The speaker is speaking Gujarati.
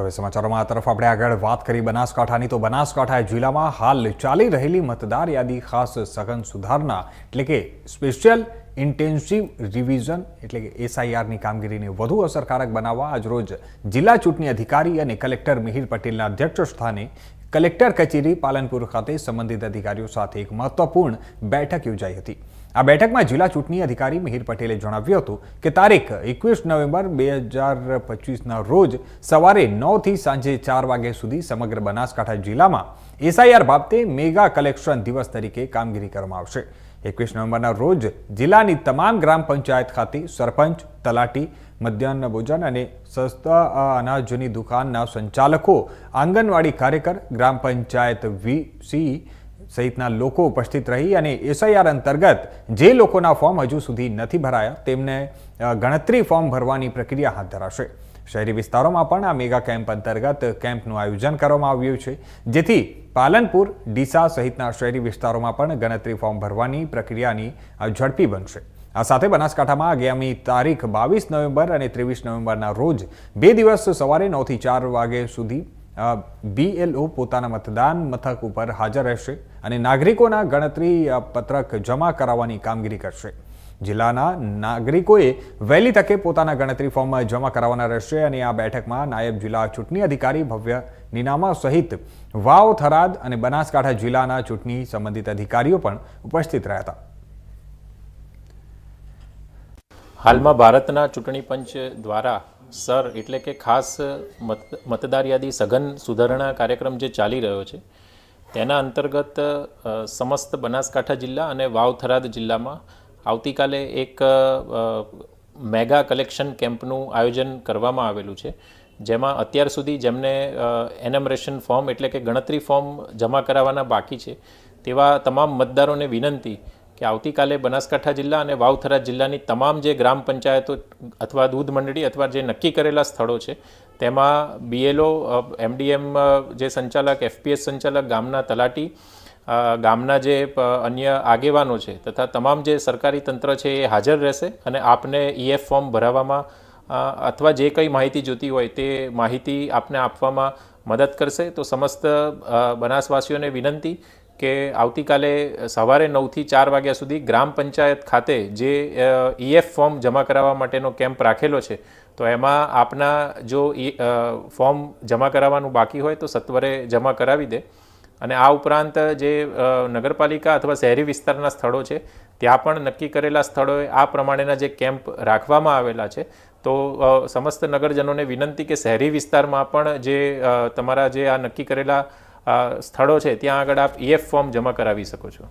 હવે સમાચારોમાં આ તરફ આપણે આગળ વાત કરી બનાસકાંઠાની. તો બનાસકાંઠા જિલ્લામાં હાલ ચાલી રહેલી મતદાર યાદી ખાસ સઘન સુધારણા એટલે કે સ્પેશિયલ ઇન્ટેન્સિવ રિવિઝન, એટલે કે એસઆઈઆરની કામગીરીને વધુ અસરકારક બનાવવા આજરોજ જિલ્લા ચૂંટણી અધિકારી અને કલેક્ટર મિહિર પટેલના અધ્યક્ષ સ્થાને કલેક્ટર કચેરી પાલનપુર ખાતે સંબંધિત અધિકારીઓ સાથે એક મહત્વપૂર્ણ બેઠક યોજાઈ હતી. આ બેઠકમાં જિલ્લા ચૂંટણી અધિકારી મિહિર પટેલે જણાવ્યું હતું કે તારીખ એકવીસ નવેમ્બર બે હજાર પચીસના રોજ સવારે નવથી સાંજે ચાર વાગ્યા સુધી સમગ્ર બનાસકાંઠા જિલ્લામાં એસઆઈઆર બાબતે મેગા કલેક્શન દિવસ તરીકે કામગીરી કરવામાં આવશે. એકવીસ નવેમ્બરના રોજ જિલ્લાની તમામ ગ્રામ પંચાયત ખાતે સરપંચ, તલાટી, મધ્યાહન ભોજન અને સસ્તા અનાજની દુકાનના સંચાલકો, આંગણવાડી કાર્યકર, ગ્રામ પંચાયત વીસી સહિતના લોકો ઉપસ્થિત રહી અને એસઆઈઆર અંતર્ગત જે લોકોના ફોર્મ હજુ સુધી નથી ભરાયા, તેમને ગણતરી ફોર્મ ભરવાની પ્રક્રિયા હાથ ધરાશે. શહેરી વિસ્તારોમાં પણ આ મેગા કેમ્પ અંતર્ગત કેમ્પનું આયોજન કરવામાં આવ્યું છે. જેથી પાલનપુર, ડીસા સહિતના શહેરી વિસ્તારોમાં પણ ગણતરી ફોર્મ ભરવાની પ્રક્રિયાની ઝડપી બનશે. આ સાથે બનાસકાંઠામાં આગામી તારીખ બાવીસ નવેમ્બર અને ત્રેવીસ નવેમ્બરના રોજ બે દિવસ સવારે નવથી ચાર વાગે સુધી બીએલઓ પોતાના મતદાન મથક ઉપર હાજર રહેશે અને નાગરિકોના ગણતરી પત્રક જમા કરાવવાની કામગીરી કરશે. જિલ્લાના નાગરિકોએ વહેલી તકે પોતાના ગણતરી ફોર્મ જમા કરાવવાના રહેશે અને આ બેઠકમાં નાયબ જિલ્લા ચૂંટણી અધિકારી ભવ્ય નીનામા સહિત વાવ, થરાદ અને બનાસકાંઠા જિલ્લાના ચૂંટણી સંબંધિત અધિકારીઓ પણ ઉપસ્થિત રહ્યા હતા. હાલમાં ભારતના ચૂંટણી પંચ દ્વારા સર, એટલે કે ખાસ મત, મતદાર યાદી સઘન સુધારણા કાર્યક્રમ જે ચાલી રહ્યો છે, તેના અંતર્ગત સમસ્ત બનાસકાંઠા જિલ્લા અને વાવ થરાદ જિલ્લામાં આવતીકાલે એક મેગા કલેક્શન કેમ્પનું આયોજન કરવામાં આવેલું છે, જેમાં અત્યાર સુધી જેમને એનમરેશન ફોર્મ એટલે કે ગણતરી ફોર્મ જમા કરાવવાના બાકી છે, તેવા તમામ મતદારોને વિનંતી કે આવતીકાલે બનાસકાંઠા જિલ્લા અને વાવથરા જિલ્લાની તમામ જે ગ્રામ પંચાયતો અથવા દૂધ મંડળી અથવા જે નક્કી કરેલા સ્થળો છે, તેમાં બીએલઓ એમડીએમ જે સંચાલક એફપીએસ સંચાલક, ગામના તલાટી ગામના જે અન્ય આગેવાનો છે તથા તમામ જે સરકારી તંત્ર છે એ હાજર રહેશે અને આપને ઈએફ ફોર્મ ભરાવવામાં અથવા જે કંઈ માહિતી જોતી હોય તે માહિતી આપને આપવામાં મદદ કરશે. તો સમસ્ત બનાસવાસીઓને વિનંતી કે આવતીકાલે સવારે નવથી ચાર વાગ્યા સુધી ગ્રામ પંચાયત ખાતે જે ઈએફ ફોર્મ જમા કરાવવા માટેનો કેમ્પ રાખેલો છે, તો એમાં આપના જો ઈ ફોર્મ જમા કરાવવાનું બાકી હોય તો સત્વરે જમા કરાવી દે. અને આ ઉપરાંત જે નગરપાલિકા અથવા શહેરી વિસ્તારના સ્થળો છે, ત્યાં પણ નક્કી કરેલા સ્થળોએ આ પ્રમાણેના જે કેમ્પ રાખવામાં આવેલા છે, તો સમસ્ત નગરજનોને વિનંતી કે શહેરી વિસ્તારમાં પણ જે તમારા જે આ નક્કી કરેલા સ્થળો છે ત્યાં આગળ આપ ઈએફ ફોર્મ જમા કરાવી શકો છો.